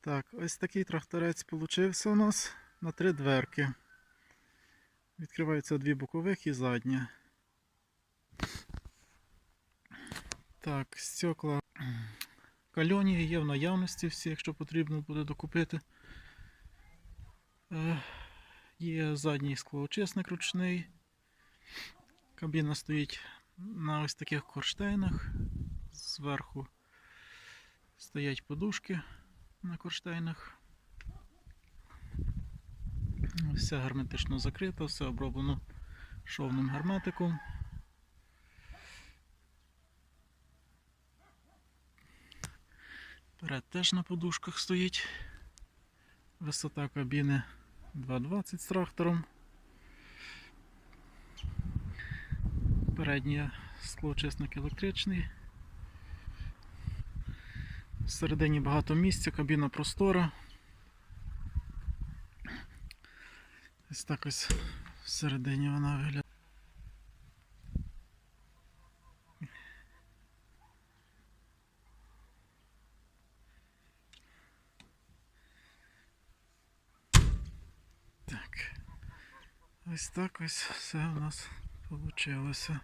Так, ось такий тракторець получився у нас на три дверки. Відкриваються дві бокових і задня. Так, стекла кальоні є в наявності всі, якщо потрібно буде докупити. Е, Є задній склоочисник ручний. Кабіна стоїть на ось таких корштейнах. Зверху стоять подушки на корштейнах. Все герметично закрито, все оброблено шовним герметиком. Перед теж на подушках стоїть. Висота кабіни 2,20 з трактором. Передній склоочисник електричний. Всередині багато місця, кабіна простора. Ось так ось всередині вона виглядає. Так. Ось так ось все у нас вийшло.